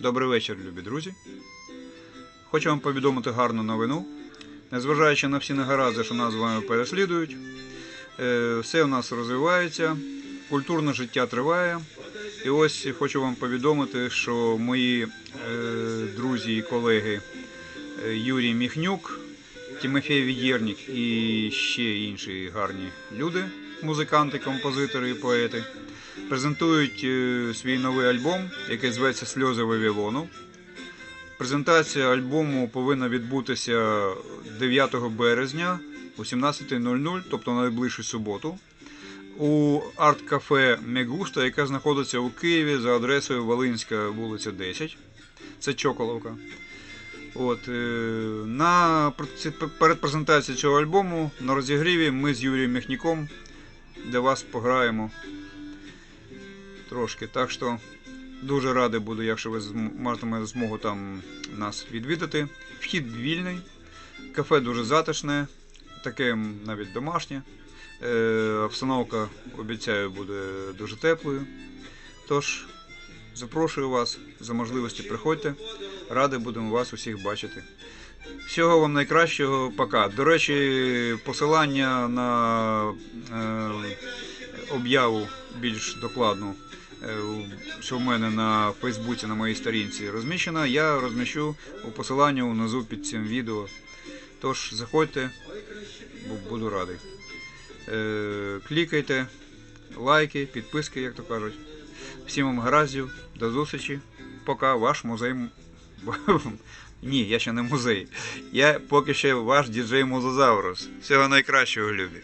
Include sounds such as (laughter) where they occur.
Добрий вечір, любі друзі. Хочу вам повідомити гарну новину. Незважаючи на всі негаразди, що нас з вами переслідують, е, все в нас розвивається, культурне життя триває. І ось хочу вам повідомити, що мої е, друзі і колеги е, Юрій Міхнюк, Тимофій Відєрнік і ще інші гарні люди, музиканти, композитори і поети, презентують е, свій новий альбом, який зветься Сльози Вавилону. Презентація альбому повинна відбутися 9 березня о 17.00, тобто на найближчу суботу, у арт-кафе Мегуста, яке знаходиться у Києві за адресою Волинська вулиця 10. Це Чоколовка. От, е, на перед презентацією цього альбому на розігріві ми з Юрієм Міхніком для вас пограємо трошки. Так що дуже радий буду, якщо ви матимете змогу там нас відвідати. Вхід вільний, кафе дуже затишне, таке навіть домашнє. Е, обстановка, обіцяю, буде дуже теплою. Тож, запрошую вас за можливості приходьте. Радий будемо вас усіх бачити. Всього вам найкращого, пока. До речі, посилання на е, об'яву більш докладну, що в мене на Фейсбуці на моїй сторінці розміщена, я розміщу у посиланні внизу під цим відео. Тож заходьте, буду радий. Е, клікайте, лайки, підписки, як то кажуть. Всім вам гараздів, до зустрічі. Пока ваш музей. (laughs) Ні, я ще не музей. Я поки ще ваш діджей Музозаврус. Всього найкращого, любі.